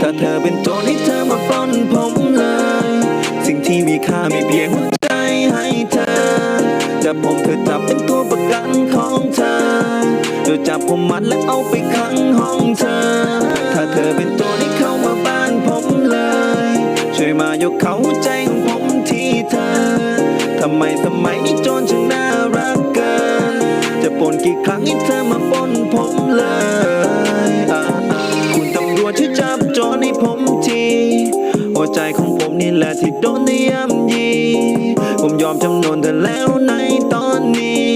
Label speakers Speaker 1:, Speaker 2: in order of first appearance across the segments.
Speaker 1: ถ้าเธอเป็นโจรให้เธอมาปล้นผมเลย สิ่งที่มีค่ามีเพียงหัวใจให้เธอจะผมเธอจับเป็นตัวประกันของเธอเธอจับผมมัดและเอาไปขังห้องเธอ ถ้าเธอเป็นโจรให้ ช่วเขาใจของผมที่เธอ ทำไมสมัยนี้โจรช่างน่ารักเกิน จะปนกี่ครั้งให้เธอมาปนผมเลย คุณตำรวจช่วยจับจรให้ผมทีหัวใจของผมนี่แหละที่โดนได้ย่ำยี ผมยอมจำนนเธอแล้วในตอนนี้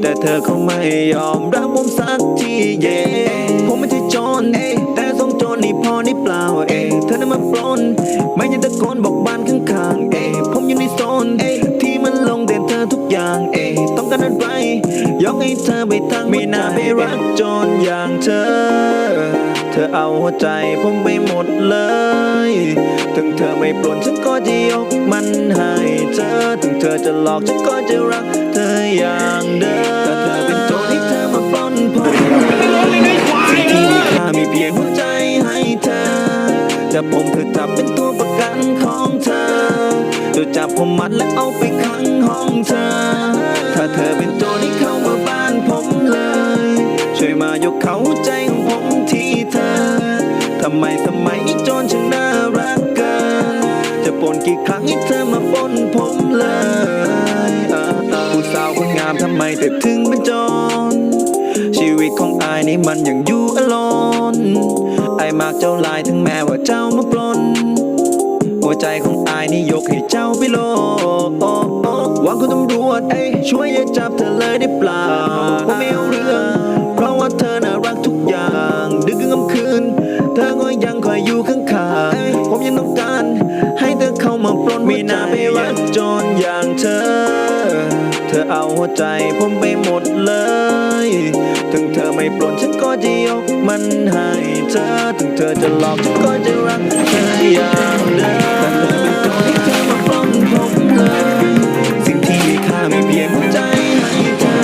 Speaker 1: แต่เธอเขาไม่ยอมรับผมสักทีเย่ เปล่าเอยเธอนั้นมาปล้นไม่ยังตะโกนบอกบ้านข้างๆเอยผมอยู่ในโซนเอยที่มันลงเด่นเธอทุกอย่างเอยต้องการอะไรยกให้เธอไปทางไม่น่าไปรักโจรอย่างเธอ เธอเอาหัวใจผมไปหมดเลย ถึงเธอไม่ปลนฉันก็จะยกมันให้เธอ ถึงเธอจะหลอกฉันก็จะรักเธออย่างเดิมแต่เธอเป็นโจรที่เธอมาปล้นผมสิ่งที่มีค่ามีเพียงหัวใจให้เธอ จะผมเธอจับเป็นตัวประกันของเธอเธอจับผมมัดและเอาไปขังห้องเธอ ถ้าเธอเป็นโจรที่เข้ามาบ้านผมเลย ช่วยมายกเขาใจของผมที่เธอ ทำไมสมัยนี้โจรช่างน่ารักเกิน จะปนกี่ครั้งให้เธอมาปนผมเลยผู้สาวคนงามทำไมแต่ถึงเป็นโจรชีวิตของอายนี่มันยังอยู่อลอน ไอายมากเจ้าลายถึงแม้ว่าเจ้ามาปล้นหัวใจของอายนี่ยกให้เจ้าไปโลหวังคุณตำรวจเอ้ยช่วยอย่าจับเธอเลยได้เปล่าผมไม่เอาเรื่อง เพราะว่าเธอน่ารักทุกอย่าง ดึกกลางคืน เธอก็ยังคอยอยู่ข้างๆผมยังต้องการ ให้เธอเข้ามาปล้นไม่น่าไปรักโจรอย่างเธอเธอเอาหัวใจผมไปหมดเลย ถึงเธอไม่ปล้นฉันก็จะยกมันให้เธอ ถึงเธอจะหลอกฉันก็จะรักเธออย่างเดิมแต่เธอเป็นตัวที่เธอมาปล้นผมเลย สิ่งที่มีค่าไม่เพียงหัวใจให้เธอ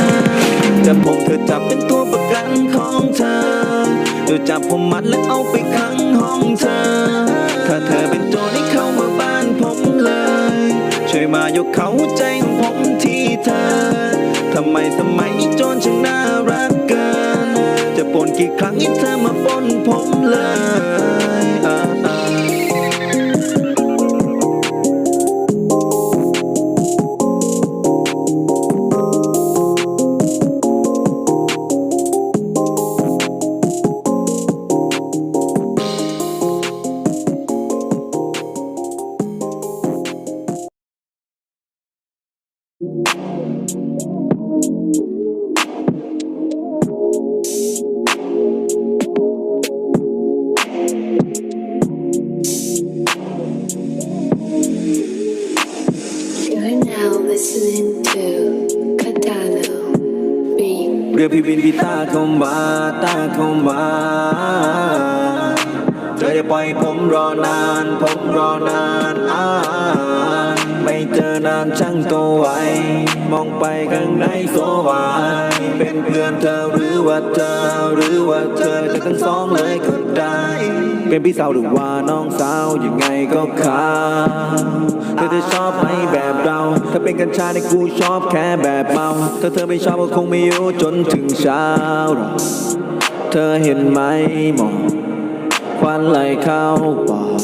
Speaker 1: จะผมเธอจับเป็นตัวประกันของเธอเธอจับผมมัดและเอาไปขังห้องเธอ ถ้าเธอเป็นโจรที่เข้ามาบ้านผมเลย ช่วยมายกเขาใจของผม เธอ ทำไมสมัยนี้โจนฉันน่ารักเกิน จะปนกี่ครั้งให้เธอมาปนผมเลย
Speaker 2: Beat.
Speaker 1: เรียกพี่ วินพี่ตาเธอจะปล่อยผมรอนาน ผมรอนานอ่านไม่เจอนานช่างตัวไวมองไปข้างในโซวายเป็นเพื่อนเธอหรือว่าเธอหรือว่าเธอจะทั้งสองเลยก็ได้ เป็นพี่สาวหรือว่าน้องสาวยังไงก็ขาเธอจะชอบไหมแบบเราถ้าเป็นกัญชาในกูชอบแค่แบบเมาถ้าเธอไม่ชอบก็คงไม่อยู่จนถึงเช้าเธอเห็นไหมหมอง ควันไหลเข้าปอด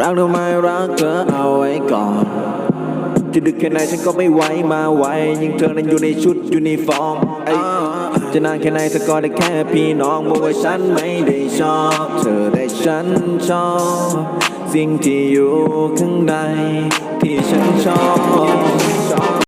Speaker 1: รักหรือไม่รักเธอเอาไว้ก่อนจะดึกแค่ไหนฉันก็ไม่ไหวมาไหวยิ่งเธอนั้นอยู่ในชุดยูนิฟอร์มจะนานแค่ไหนเธอก็ได้แค่พี่น้องบอกว่าฉันไม่ได้ชอบ เธอได้ฉันชอบ สิ่งที่อยู่ข้างในที่ฉันชอบ